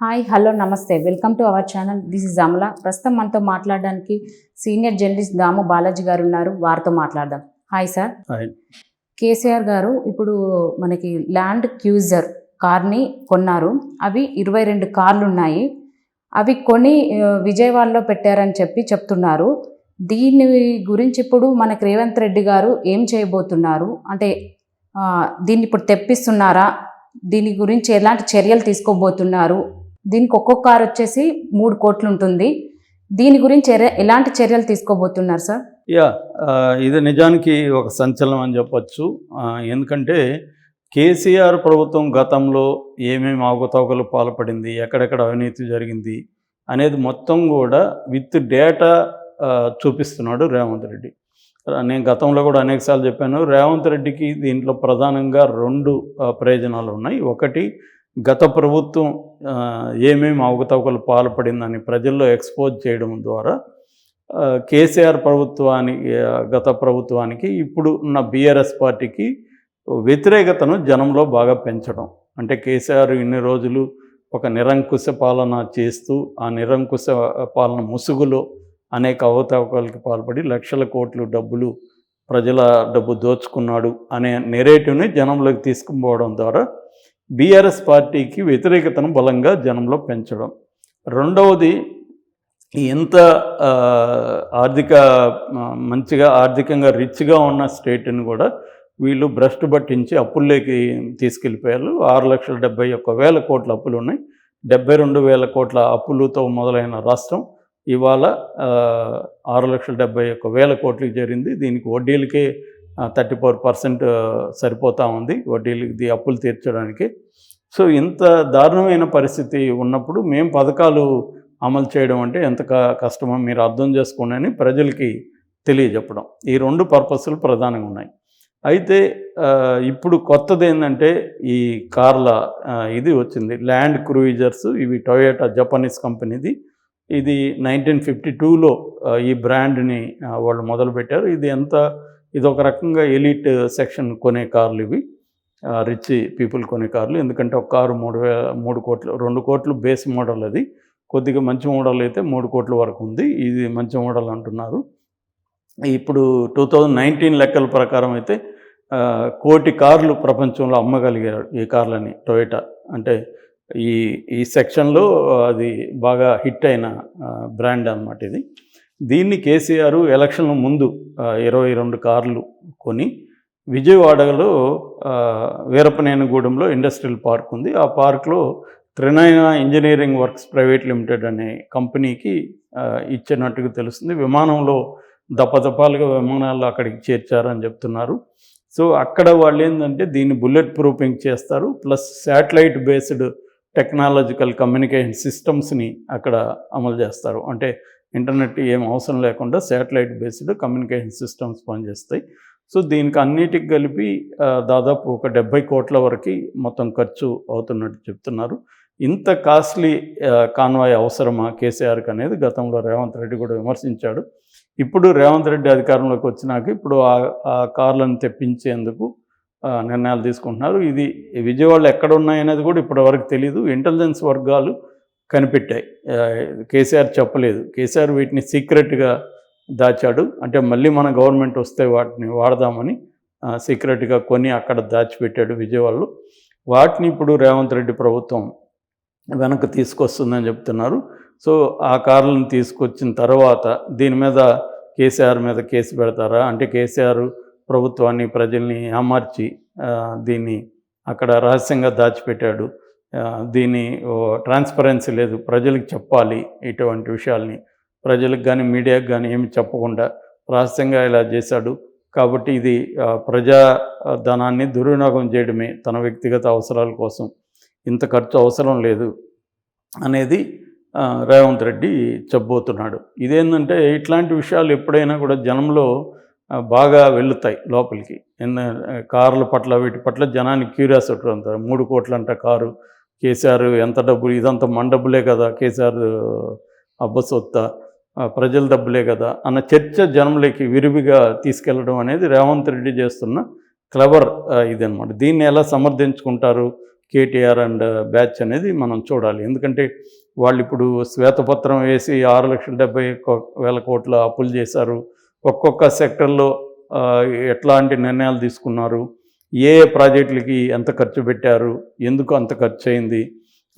Hi hello నమస్తే. Welcome to our channel. This is Amala. ప్రస్తుతం మనతో మాట్లాడడానికి సీనియర్ జర్నలిస్ట్ దాము బాలాజీ గారు ఉన్నారు. వారితో మాట్లాడదాం. Hi sir. కేసీఆర్ గారు ఇప్పుడు మనకి ల్యాండ్ క్యూజర్ కార్ని కొన్నారు. అవి ఇరవై రెండు కార్లు ఉన్నాయి అవి కొని విజయవాడలో పెట్టారని చెప్పి చెప్తున్నారు. దీని గురించి ఇప్పుడు మనకి రేవంత్ రెడ్డి గారు ఏం చేయబోతున్నారు? అంటే దీన్ని ఇప్పుడు తెప్పిస్తున్నారా? దీని గురించి ఎలాంటి చర్యలు తీసుకోబోతున్నారు? దీనికి ఒక్కొక్క కారు వచ్చేసి మూడు కోట్లు ఉంటుంది. దీని గురించి ఎలాంటి చర్యలు తీసుకోబోతున్నారు సార్? యా ఇది నిజానికి ఒక సంచలనం అని చెప్పచ్చు. ఎందుకంటే కేసీఆర్ ప్రభుత్వం గతంలో ఏమేమి అవకతవకలు పాల్పడింది ఎక్కడెక్కడ అవినీతి జరిగింది అనేది మొత్తం కూడా విత్ డేటా చూపిస్తున్నాడు రేవంత్ రెడ్డి. నేను గతంలో కూడా అనేకసార్లు చెప్పాను రేవంత్ రెడ్డికి దీంట్లో ప్రధానంగా రెండు ప్రయోజనాలు ఉన్నాయి. ఒకటి గత ప్రభుత్వం ఏమేమి అవకతవకలు పాల్పడిందని ప్రజల్లో ఎక్స్పోజ్ చేయడం ద్వారా కేసీఆర్ ప్రభుత్వానికి గత ప్రభుత్వానికి ఇప్పుడు ఉన్న బీఆర్ఎస్ పార్టీకి వ్యతిరేకతను జనంలో బాగా పెంచడం. అంటే కేసీఆర్ ఇన్ని రోజులు ఒక నిరంకుశ పాలన చేస్తూ ఆ నిరంకుశ పాలన ముసుగులో అనేక అవతవకాలకి పాల్పడి లక్షల కోట్లు డబ్బులు ప్రజల డబ్బు దోచుకున్నాడు అనే నెరేటివ్ని జనంలోకి తీసుకుపోవడం ద్వారా బీఆర్ఎస్ పార్టీకి వ్యతిరేకతను బలంగా జనంలో పెంచడం. రెండవది ఎంత ఆర్థిక మంచిగా ఆర్థికంగా రిచ్గా ఉన్న స్టేట్ని కూడా వీళ్ళు భ్రష్టు పట్టించి అప్పుల్లోకి తీసుకెళ్ళిపోయారు. ఆరు లక్షల డెబ్బై ఒక్క వేల కోట్ల అప్పులు ఉన్నాయి. డెబ్బై రెండు వేల కోట్ల అప్పులతో మొదలైన రాష్ట్రం ఇవాళ ఆరు లక్షల డెబ్బై ఒక్క వేల కోట్లకి చేరింది. దీనికి వడ్డీలకే థర్టీ ఫోర్ పర్సెంట్ సరిపోతూ ఉంది. వడ్డీలకి అప్పులు తీర్చడానికి. సో ఇంత దారుణమైన పరిస్థితి ఉన్నప్పుడు మేము పథకాలు అమలు చేయడం అంటే ఎంత కష్టమో మీరు అర్థం చేసుకోండి అని ప్రజలకి తెలియజెప్పడం. ఈ రెండు పర్పస్లు ప్రధానంగా ఉన్నాయి. అయితే ఇప్పుడు కొత్తది ఏంటంటే ఈ కార్ల ఇది వచ్చింది. ల్యాండ్ క్రూయిజర్స్ ఇవి టొయోటా జపనీస్ కంపెనీది. ఇది నైన్టీన్ ఫిఫ్టీ టూలో ఈ బ్రాండ్ని వాళ్ళు మొదలుపెట్టారు. ఇది ఎంత ఇది ఒక రకంగా ఎలిట్ సెక్షన్ కొనే కార్లు ఇవి. రిచ్ పీపుల్ కొనే కార్లు. ఎందుకంటే ఒక కారు మూడు వే మూడు కోట్లు రెండు కోట్లు బేస్ మోడల్ అది. కొద్దిగా మంచి మోడల్ అయితే మూడు కోట్ల వరకు ఉంది. ఇది మంచి మోడల్ అంటున్నారు. ఇప్పుడు టూ థౌజండ్ నైన్టీన్ లెక్కల ప్రకారం అయితే కోటి కార్లు ప్రపంచంలో అమ్మగలిగారు ఈ కార్లని టొయోటా. అంటే ఈ ఈ సెక్షన్లో అది బాగా హిట్ అయిన బ్రాండ్ అన్నమాట ఇది. దీన్ని కేసీఆర్ ఎలక్షన్ ముందు ఇరవై రెండు కార్లు కొని విజయవాడలో వీరపనేనిగూడెంలో ఇండస్ట్రియల్ పార్క్ ఉంది. ఆ పార్క్లో Trinayana engineering works private limited అనే కంపెనీకి ఇచ్చినట్టుగా తెలుస్తుంది. విమానంలో దపదపాలుగా విమానాలు అక్కడికి చేర్చారని చెప్తున్నారు. సో అక్కడ వాళ్ళు ఏంటంటే దీన్ని బుల్లెట్ ప్రూఫింగ్ చేస్తారు. Plus satellite based technological communication సిస్టమ్స్ని అక్కడ అమలు చేస్తారు. అంటే ఇంటర్నెట్ ఏం అవసరం లేకుండా శాటిలైట్ బేస్డ్ కమ్యూనికేషన్ సిస్టమ్స్ పనిచేస్తాయి. సో దీనికి అన్నిటికి కలిపి దాదాపు ఒక డెబ్బై కోట్ల వరకు మొత్తం ఖర్చు అవుతున్నట్టు చెప్తున్నారు. ఇంత కాస్ట్లీ కాన్వాయ్ అవసరమా? కేసీఆర్కి అనేది గతంలో రేవంత్ రెడ్డి కూడా విమర్శించాడు. ఇప్పుడు రేవంత్ రెడ్డి అధికారంలోకి వచ్చినాక ఇప్పుడు ఆ ఆ కార్లను తెప్పించేందుకు నిర్ణయాలు తీసుకుంటున్నారు. ఇది విజయవాడలో ఎక్కడ ఉన్నాయనేది కూడా ఇప్పటివరకు తెలియదు ఇంటెలిజెన్స్ వర్గాలు కనిపెట్టాయి. కేసీఆర్ చెప్పలేదు. కేసీఆర్ వీటిని సీక్రెట్గా దాచాడు. అంటే మళ్ళీ మన గవర్నమెంట్ వస్తే వాటిని వాడదామని సీక్రెట్గా కొని అక్కడ దాచిపెట్టాడు విజయవాడలో. వాటిని ఇప్పుడు రేవంత్ రెడ్డి ప్రభుత్వం వెనక్కి తీసుకొస్తుందని చెప్తున్నారు. సో ఆ కార్లను తీసుకొచ్చిన తర్వాత దీని మీద కేసీఆర్ మీద కేసు పెడతారా? అంటే కేసీఆర్ ప్రభుత్వాన్ని ప్రజల్ని ఏమార్చి దీన్ని అక్కడ రహస్యంగా దాచిపెట్టాడు? దీని దీన్ని ట్రాన్స్పరెన్సీ లేదు. ప్రజలకు చెప్పాలి ఇటువంటి విషయాల్ని. ప్రజలకు కానీ మీడియాకు కానీ ఏమి చెప్పకుండా రహస్యంగా ఇలా చేశాడు. కాబట్టి ఇది ప్రజా ధనాన్ని దుర్వినియోగం చేయడమే తన వ్యక్తిగత అవసరాల కోసం. ఇంత ఖర్చు అవసరం లేదు అనేది రేవంత్ రెడ్డి చెప్పబోతున్నాడు. ఇదేంటంటే ఇట్లాంటి విషయాలు ఎప్పుడైనా కూడా జనంలో బాగా వెళ్తాయి లోపలికి. ఎన్న కార్ల పట్ల వీటి పట్ల జనానికి క్యూరియాసిటీ ఉంటుంది మూడు కోట్లంట కారు కేసీఆర్ ఎంత డబ్బులు? ఇదంతా మన డబ్బులే కదా కేసీఆర్ అబ్బసొత్త ప్రజల డబ్బులే కదా అన్న చర్చ జనంలోకి విరివిగా తీసుకెళ్ళడం అనేది రేవంత్ రెడ్డి చేస్తున్న క్లవర్ ఇదనమాట దీన్ని ఎలా సమర్థించుకుంటారు కేటీఆర్ అండ్ బ్యాచ్ అనేది మనం చూడాలి. ఎందుకంటే వాళ్ళు ఇప్పుడు శ్వేతపత్రం వేసి ఆరు లక్షల డెబ్బై వేల కోట్ల అప్పులు చేశారు. ఒక్కొక్క సెక్టర్లో ఎట్లాంటి నిర్ణయాలు తీసుకున్నారు? ఏ ఏ ప్రాజెక్టులకి ఎంత ఖర్చు పెట్టారు ఎందుకు అంత ఖర్చు అయింది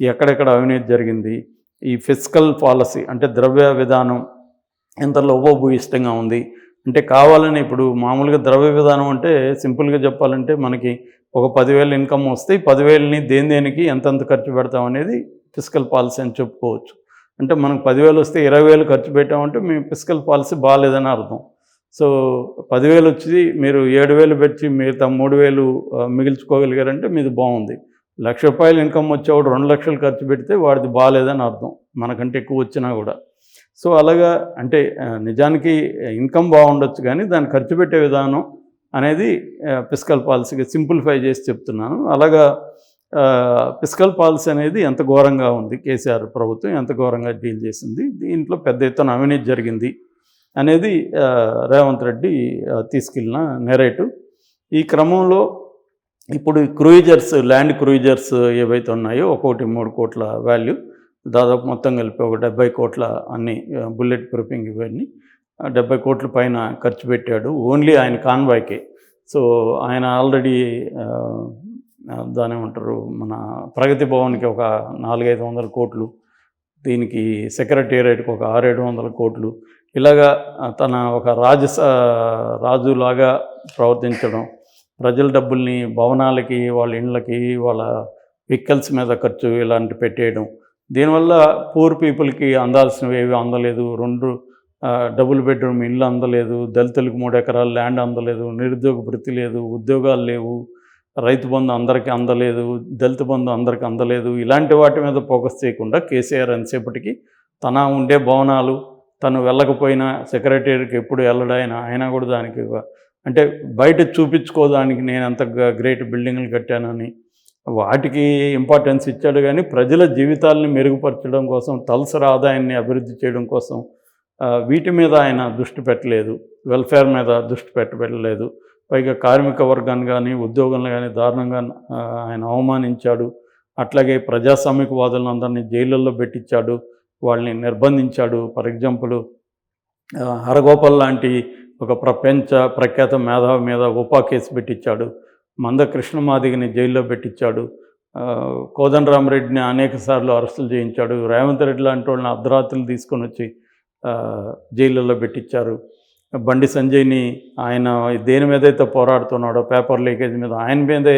ఎక్కడెక్కడ అవినీతి జరిగింది ఈ ఫిజికల్ పాలసీ అంటే ద్రవ్య విధానం ఎంత లోపభూయిష్టంగా ఉంది. అంటే కావాలని ఇప్పుడు మామూలుగా ద్రవ్య విధానం అంటే సింపుల్గా చెప్పాలంటే మనకి ఒక పదివేలు ఇన్కమ్ వస్తే పదివేలని దేని దేనికి ఎంతెంత ఖర్చు పెడతాం అనేది ఫిజికల్ పాలసీ అని చెప్పుకోవచ్చు. అంటే మనకు పదివేలు వస్తే ఇరవై వేలు ఖర్చు పెట్టామంటే మేము ఫిజికల్ పాలసీ బాగాలేదని అర్థం. సో పదివేలు వచ్చి మీరు ఏడు వేలు పెట్టి మిగతా మూడు వేలు మిగిల్చుకోగలిగారంటే మీది బాగుంది. లక్ష రూపాయలు ఇన్కమ్ వచ్చేవాడు రెండు లక్షలు ఖర్చు పెడితే వాడిది బాగాలేదని అర్థం మనకంటే ఎక్కువ వచ్చినా కూడా. సో అలాగా అంటే నిజానికి ఇన్కమ్ బాగుండొచ్చు కానీ దాన్ని ఖర్చు పెట్టే విధానం అనేది ఫిస్కల్ పాలసీగా సింప్లిఫై చేసి చెప్తున్నాను. అలాగా ఫిస్కల్ పాలసీ అనేది ఎంత ఘోరంగా ఉంది కేసీఆర్ ప్రభుత్వం ఎంత ఘోరంగా డీల్ చేసింది దీంట్లో పెద్ద ఎత్తున అవినీతి జరిగింది. అనేది రేవంత్ రెడ్డి తీసుకెళ్ళిన నెరేటివ్ ఈ క్రమంలో ఇప్పుడు క్రూయిజర్స్ ల్యాండ్ క్రూయిజర్స్ ఏవైతే ఉన్నాయో ఒక్కోటి మూడు కోట్ల వాల్యూ దాదాపు మొత్తం కలిపి ఒక డెబ్బై కోట్ల అన్ని బుల్లెట్ ప్రూఫింగ్ ఇవన్నీ డెబ్బై కోట్ల పైన ఖర్చు పెట్టాడు. ఓన్లీ ఆయన కాన్వాయ్కే. సో ఆయన ఆల్రెడీ దాని ఏమంటారు మన ప్రగతి భవన్కి ఒక నాలుగైదు వందల కోట్లు దీనికి సెక్రటేరియట్కి ఒక ఆరేడు వందల కోట్లు ఇలాగా తన ఒక రాజస రాజులాగా ప్రవర్తించడం ప్రజల డబ్బుల్ని భవనాలకి వాళ్ళ ఇండ్లకి వాళ్ళ వెహికల్స్ మీద ఖర్చు ఇలాంటి పెట్టేయడం. దీనివల్ల పూర్ పీపుల్కి అందాల్సినవి ఏవి అందలేదు. రెండు డబుల్ బెడ్రూమ్ ఇల్లు అందలేదు. దళితులకు మూడు ఎకరాల ల్యాండ్ అందలేదు. నిరుద్యోగ భృతి లేదు. ఉద్యోగాలు లేవు. రైతు బంధు అందరికీ అందలేదు. దళిత బంధు అందరికీ అందలేదు. ఇలాంటి వాటి మీద ఫోకస్ చేయకుండా కేసీఆర్ ఎంతసేపటికి తన ఉండే భవనాలు తను వెళ్ళకపోయినా సెక్రటరీకి ఎప్పుడు వెళ్ళడాయన అయినా కూడా దానికి అంటే బయట చూపించుకోదానికి నేను అంత గ్రేట్ బిల్డింగ్లు కట్టానని వాటికి ఇంపార్టెన్స్ ఇచ్చాడు కానీ ప్రజల జీవితాలని మెరుగుపరచడం కోసం తలసరి ఆదాయాన్ని అభివృద్ధి చేయడం కోసం వీటి మీద ఆయన దృష్టి పెట్టలేదు. వెల్ఫేర్ మీద దృష్టి పెట్టలేదు. పైగా కార్మిక వర్గాన్ని కానీ ఉద్యోగులను కానీ దారుణంగా ఆయన అవమానించాడు. అట్లాగే ప్రజాస్వామికవాదులను అందరినీ జైళ్ళల్లో పెట్టించాడు. వాళ్ళని నిర్బంధించాడు. ఫర్ ఎగ్జాంపుల్ హరగోపాల్ లాంటి ఒక ప్రపంచ ప్రఖ్యాత మేధావి మీద ఉపా కేసు పెట్టించాడు. మంద కృష్ణమాదిగిని జైల్లో పెట్టించాడు. కోదండరామరెడ్డిని అనేక సార్లు అరెస్టులు చేయించాడు. రేవంత్ రెడ్డి లాంటి వాళ్ళని అర్ధరాత్రులు తీసుకొని వచ్చి ఆ, జైళ్ళల్లో పెట్టించారు. బండి సంజయ్ని ఆయన దేని మీద అయితే పోరాడుతున్నాడో పేపర్ లీకేజ్ మీద ఆయన మీదే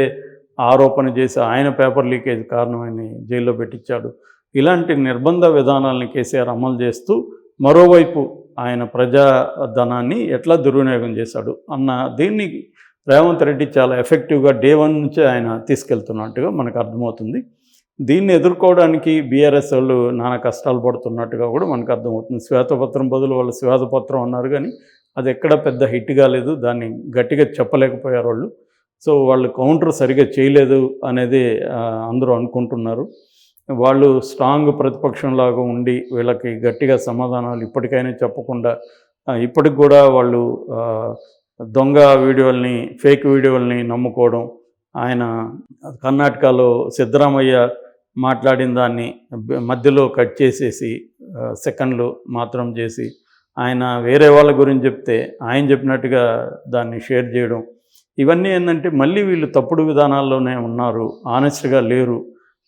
ఆరోపణ చేసి ఆయన పేపర్ లీకేజ్ కారణమని జైల్లో పెట్టించాడు. ఇలాంటి నిర్బంధ విధానాలను కేసీఆర్ అమలు చేస్తూ మరోవైపు ఆయన ప్రజా ధనాన్ని ఎట్లా దుర్వినియోగం చేశాడు అన్న దీన్ని రేవంత్ రెడ్డి చాలా ఎఫెక్టివ్గా డే వన్ నుంచే ఆయన తీసుకెళ్తున్నట్టుగా మనకు అర్థమవుతుంది. దీన్ని ఎదుర్కోవడానికి బీఆర్ఎస్ వాళ్ళు నానా కష్టాలు పడుతున్నట్టుగా కూడా మనకు అర్థమవుతుంది. శ్వేతపత్రం బదులు వాళ్ళు శ్వేతపత్రం అన్నారు కానీ అది ఎక్కడ పెద్ద హిట్ కాలేదు దాన్ని గట్టిగా చెప్పలేకపోయారు వాళ్ళు. సో వాళ్ళు కౌంటర్ సరిగా చేయలేదు అనేది అందరూ అనుకుంటున్నారు. వాళ్ళు స్ట్రాంగ్ ప్రతిపక్షంలాగా ఉండి వీళ్ళకి గట్టిగా సమాధానాలు ఇప్పటికైనా చెప్పకుండా ఇప్పటికి కూడా వాళ్ళు దొంగ వీడియోల్ని ఫేక్ వీడియోల్ని నమ్ముకోవడం ఆయన కర్ణాటకలో సిద్ధరామయ్య మాట్లాడిన దాన్ని మధ్యలో కట్ చేసేసి సెకండ్లు మాత్రం చేసి ఆయన వేరే వాళ్ళ గురించి చెప్తే ఆయన చెప్పినట్టుగా దాన్ని షేర్ చేయడం. ఇవన్నీ ఏంటంటే మళ్ళీ వీళ్ళు తప్పుడు విధానాల్లోనే ఉన్నారు ఆనెస్ట్గా లేరు.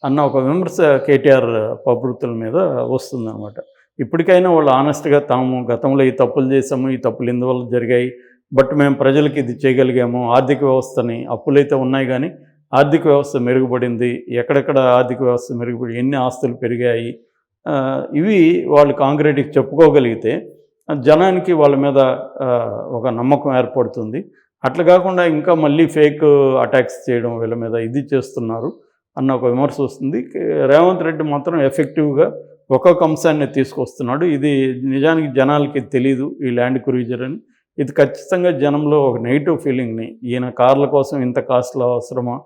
అన్న ఒక విమర్శ కేటీఆర్ ప్రభుత్వం మీద వస్తుందన్నమాట. ఇప్పటికైనా వాళ్ళు ఆనెస్ట్గా తాము గతంలో ఈ తప్పులు చేసాము ఈ తప్పులు ఇందువల్ల జరిగాయి బట్ మేము ప్రజలకి ఇది చేయగలిగాము ఆర్థిక వ్యవస్థని అప్పులైతే ఉన్నాయి కానీ ఆర్థిక వ్యవస్థ మెరుగుపడింది ఎక్కడెక్కడ ఆర్థిక వ్యవస్థ మెరుగుపడి ఎన్ని ఆస్తులు పెరిగాయి ఇవి వాళ్ళు కాంక్రీట్కి చెప్పుకోగలిగితే జనానికి వాళ్ళ మీద ఒక నమ్మకం ఏర్పడుతుంది. అట్లా కాకుండా ఇంకా మళ్ళీ ఫేక్ అటాక్స్ చేయడం వీళ్ళ మీద ఇది చేస్తున్నారు. అన్న ఒక విమర్శ వస్తుంది. రేవంత్ రెడ్డి మాత్రం ఎఫెక్టివ్గా ఒక్కొక్క అంశాన్ని తీసుకొస్తున్నాడు. ఇది నిజానికి జనాలకి తెలియదు ఈ ల్యాండ్ క్రూజర్ అని. ఇది ఖచ్చితంగా జనంలో ఒక నెగిటివ్ ఫీలింగ్ని. ఈయన కార్ల కోసం ఇంత కాస్ట్లో అవసరమా?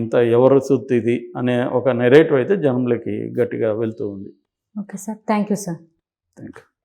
ఇంత ఎవరు సొత్తు ఇది? అనే ఒక నెరేటివ్ అయితే జనంలోకి గట్టిగా వెళ్తూ ఉంది. Okay sir. Thank you sir. Thank you